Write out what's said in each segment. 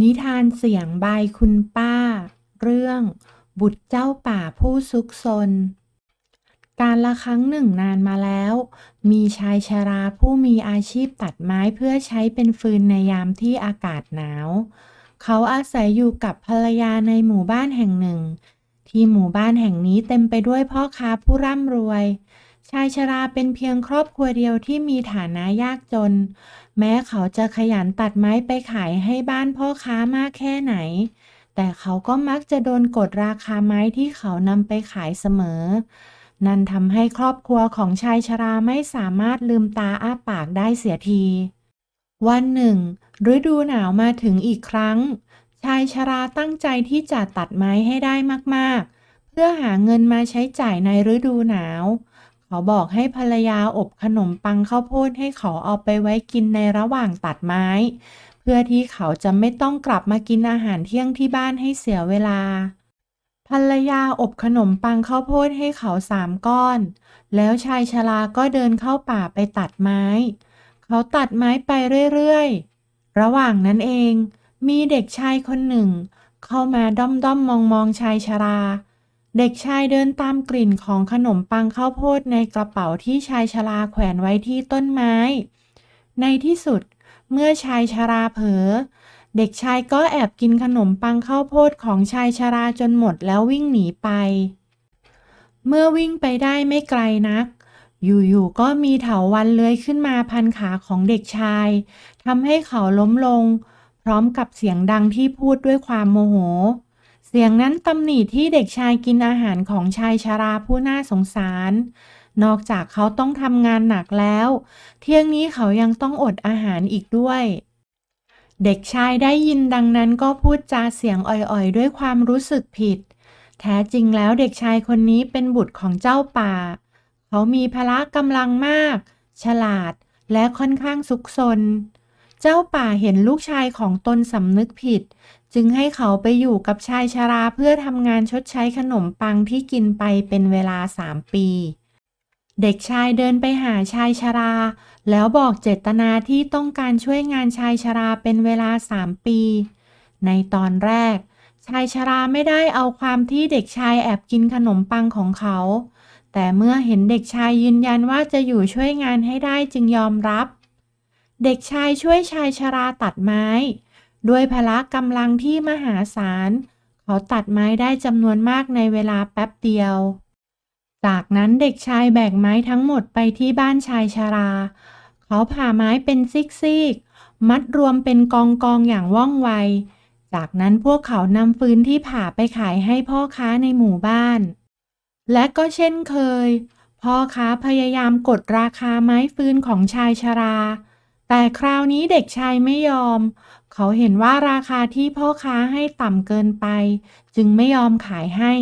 นิทานเสียงบายคุณป้า เรื่อง บุตรเจ้าป่าผู้ซุกซน การละครั้งหนึ่งนานมาแล้ว มีชายชราผู้มีอาชีพตัดไม้เพื่อใช้เป็นฟืนในยามที่อากาศหนาว เขาอาศัยอยู่กับภรรยาในหมู่บ้านแห่งหนึ่ง ที่หมู่บ้านแห่งนี้เต็มไปด้วยพ่อค้าผู้ร่ำรวย ชายชราเป็นเพียงครอบครัวเดียวที่มีฐานะยากจน แม้เขาจะขยันตัดไม้ไปขายให้บ้านพ่อค้ามากแค่ไหน แต่เขาก็มักจะโดนกดราคาไม้ที่เขานำไปขายเสมอ นั่นทำให้ครอบครัวของชายชราไม่สามารถลืมตาอ้าปากได้เสียที วันหนึ่งฤดูหนาวมาถึงอีกครั้ง ชายชราตั้งใจที่จะตัดไม้ให้ได้มากๆ เพื่อหาเงินมาใช้จ่ายในฤดูหนาวเขาบอกให้ภรรยาอบขนมปังข้าวโพดให้เขาเอาไปไว้กินในระหว่างตัดไม้ เพื่อที่เขาจะไม่ต้องกลับมากินอาหารเที่ยงที่บ้านให้เสียเวลา ภรรยาอบขนมปังข้าวโพดให้เขาสามก้อน แล้วชายชราก็เดินเข้าป่าไปตัดไม้ เขาตัดไม้ไปเรื่อยๆ ระหว่างนั้นเอง มีเด็กชายคนหนึ่ง เข้ามาด้อมด้อมมองมองๆชายชรา เด็กชายเดินตามกลิ่นของขนมปังข้าวโพดในกระเป๋าที่ชายชราแขวนไว้ที่ต้นไม้ ในที่สุด เมื่อชายชราเผลอเด็กชายก็แอบกินขนมปังข้าวโพดของชายชราจนหมดแล้ววิ่งหนีไป เมื่อวิ่งไปได้ไม่ไกลนัก อยู่ๆก็มีเถาวัลย์เลื้อยขึ้นมาพันขาของเด็กชายทำให้เขาล้มลง พร้อมกับเสียงดังที่พูดด้วยความโมโห เสียงนั้นตำหนิที่เด็กชายกินอาหารของชายชราผู้น่าสงสาร นอกจากเขาต้องทำงานหนักแล้ว เที่ยงนี้เขายังต้องอดอาหารอีกด้วย เด็กชายได้ยินดังนั้นก็พูดจาเสียงอ่อยๆ ด้วยความรู้สึกผิด แท้จริงแล้วเด็กชายคนนี้เป็นบุตรของเจ้าป่า เขามีพละกำลังมาก ฉลาดและค่อนข้างซุกซน เจ้าป่าเห็นลูกชายของตนสำนึกผิด จึงให้เขาไปอยู่กับชายชราเพื่อทำงานชดใช้ขนมปังที่กินไปเป็นเวลาสามปี เด็กชายเดินไปหาชายชรา แล้วบอกเจตนาที่ต้องการช่วยงานชายชราเป็นเวลาสามปี ในตอนแรก ชายชราไม่ได้เอาความที่เด็กชายแอบกินขนมปังของเขา แต่เมื่อเห็นเด็กชายยืนยันว่าจะอยู่ช่วยงานให้ได้จึงยอมรับ เด็กชายช่วยชายชราตัดไม้ ด้วยพละกำลังที่มหาศาล เขาตัดไม้ได้จำนวนมากในเวลาแป๊บเดียว จากนั้นเด็กชายแบกไม้ทั้งหมดไปที่บ้านชายชรา เขาผ่าไม้เป็นซีกๆ มัดรวมเป็นกองๆอย่างว่องไว จากนั้นพวกเขานำฟืนที่ผ่าไปขายให้พ่อค้าในหมู่บ้าน และก็เช่นเคย พ่อค้าพยายามกดราคาไม้ฟืนของชายชรา แต่คราวนี้เด็กชายไม่ยอม เขาเห็นว่าราคาที่พ่อค้าให้ต่ำเกินไป จึงไม่ยอมขายให้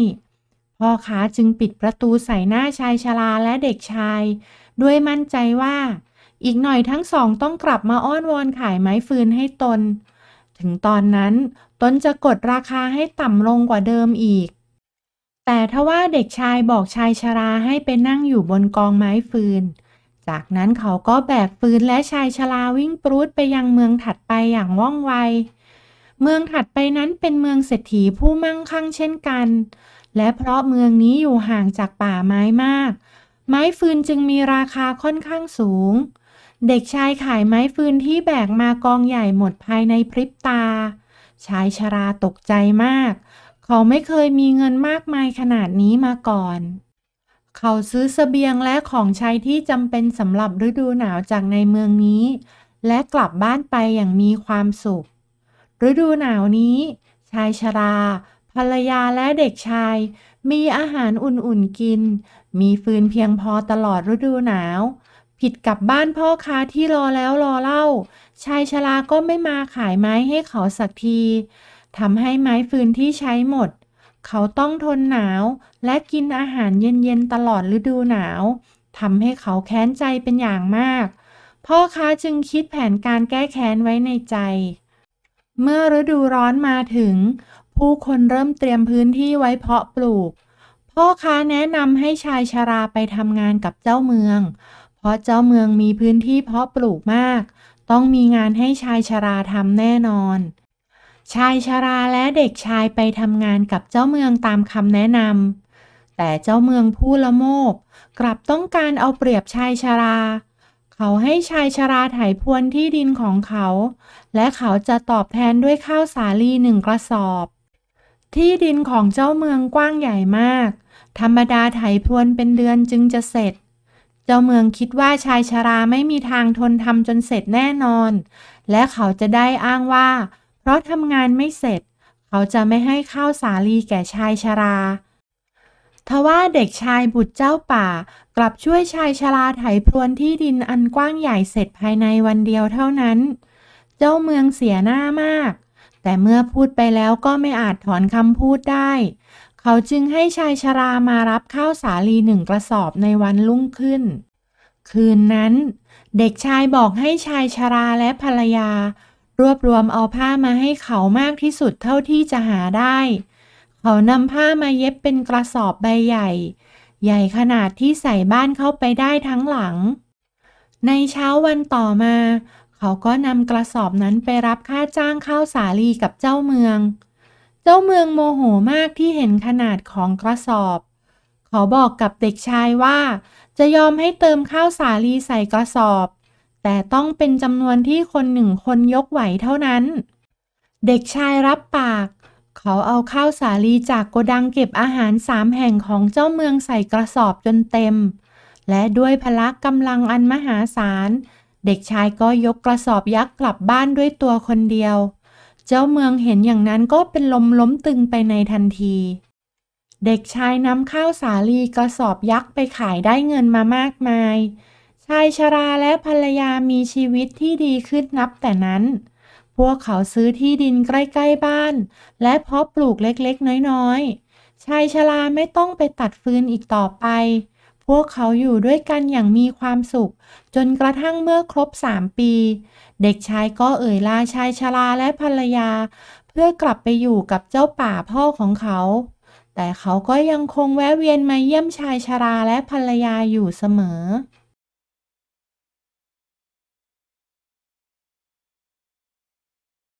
พ่อค้าจึงปิดประตูใส่หน้าชายชราและเด็กชาย ด้วยมั่นใจว่า อีกหน่อยทั้งสองต้องกลับมาอ้อนวอนขายไม้ฟืนให้ตน ถึงตอนนั้นตนจะกดราคาให้ต่ำลงกว่าเดิมอีก แต่ทว่าเด็กชายบอกชายชราให้ไปนั่งอยู่บนกองไม้ฟืน จากนั้นเขาก็แบกฟืนและชายชราวิ่งปรูดไปยังเมืองถัดไปอย่างว่องไว เมืองถัดไปนั้นเป็นเมืองเศรษฐีผู้มั่งคั่งเช่นกัน และเพราะเมืองนี้อยู่ห่างจากป่าไม้มาก ไม้ฟืนจึงมีราคาค่อนข้างสูง เด็กชายขายไม้ฟืนที่แบกมากองใหญ่หมดภายในพริบตา ชายชราตกใจมาก เขาไม่เคยมีเงินมากมายขนาดนี้มาก่อน เขาซื้อเสบียงและของใช้ที่จำเป็นสำหรับฤดูหนาวจากในเมืองนี้ และกลับบ้านไปอย่างมีความสุข ฤดูหนาวนี้ ชายชรา ภรรยาและเด็กชาย มีอาหารอุ่นๆกิน มีฟืนเพียงพอตลอดฤดูหนาว ผิดกับบ้านพ่อค้าที่รอแล้วรอเล่า ชายชราก็ไม่มาขายไม้ให้เขาสักทีทำให้ไม้ฟืนที่ใช้หมด เขาต้องทนหนาวและกินอาหารเย็นๆตลอดฤดูหนาวทำให้เขาแค้นใจเป็นอย่างมาก พ่อค้าจึงคิดแผนการแก้แค้นไว้ในใจ เมื่อฤดูร้อนมาถึง ผู้คนเริ่มเตรียมพื้นที่ไว้เพาะปลูก พ่อค้าแนะนำให้ชายชราไปทำงานกับเจ้าเมือง เพราะเจ้าเมืองมีพื้นที่เพาะปลูกมาก ต้องมีงานให้ชายชราทำแน่นอน ชายชราและเด็กชายไปทำงานกับเจ้าเมืองตามคำแนะนำแต่เจ้าเมืองผู้ละโมบกลับต้องการเอาเปรียบชายชรา เขาให้ชายชราไถพวนที่ดินของเขา และเขาจะตอบแทนด้วยข้าวสาลีหนึ่งกระสอบ ที่ดินของเจ้าเมืองกว้างใหญ่มาก ธรรมดาไถพวนเป็นเดือนจึงจะเสร็จ เจ้าเมืองคิดว่าชายชราไม่มีทางทนทำจนเสร็จแน่นอน และเขาจะได้อ้างว่า เพราะทำงานไม่เสร็จ เขาจะไม่ให้ข้าวสาลีแก่ชายชราทว่าเด็กชายบุตรเจ้าป่า กลับช่วยชายชราไถพรวนที่ดินอันกว้างใหญ่เสร็จภายในวันเดียวเท่านั้น เจ้าเมืองเสียหน้ามาก แต่เมื่อพูดไปแล้วก็ไม่อาจถอนคำพูดได้ เขาจึงให้ชายชรามารับข้าวสาลีหนึ่งกระสอบในวันรุ่งขึ้น คืนนั้น เด็กชายบอกให้ชายชราและภรรยา รวบรวมเอาผ้ามาให้เขามากที่สุดเท่าที่จะหาได้ เขานำผ้ามาเย็บเป็นกระสอบใบใหญ่ ใหญ่ขนาดที่ใส่บ้านเข้าไปได้ทั้งหลัง ในเช้าวันต่อมา เขาก็นำกระสอบนั้นไปรับค่าจ้างข้าวสาลีกับเจ้าเมือง เจ้าเมืองโมโหมากที่เห็นขนาดของกระสอบ เขาบอกกับเด็กชายว่า จะยอมให้เติมข้าวสาลีใส่กระสอบ แต่ต้องเป็นจำนวนที่คนหนึ่งคนยกไหวเท่านั้น เด็กชายรับปาก เขาเอาข้าวสาลีจากโกดังเก็บอาหารสามแห่งของเจ้าเมืองใส่กระสอบจนเต็ม และด้วยพละกำลังอันมหาศาล เด็กชายก็ยกกระสอบยักษ์กลับบ้านด้วยตัวคนเดียว เจ้าเมืองเห็นอย่างนั้นก็เป็นลมล้มตึงไปในทันที เด็กชายนำข้าวสาลีกระสอบยักษ์ไปขายได้เงินมามากมาย ชายชราและภรรยามีชีวิตที่ดีขึ้นนับแต่นั้น พวกเขาซื้อที่ดินใกล้ ๆ บ้าน และเพาะปลูกเล็กๆ น้อยๆ ชายชราไม่ต้องไปตัดฟืนอีกต่อไป พวกเขาอยู่ด้วยกันอย่างมีความสุข จนกระทั่งเมื่อครบสามปี เด็กชายก็เอ่ยลาชายชราและภรรยา เพื่อกลับไปอยู่กับเจ้าป่าพ่อของเขาแต่เขาก็ยังคงแวะเวียนมาเยี่ยมชายชราและภรรยาอยู่เสมอ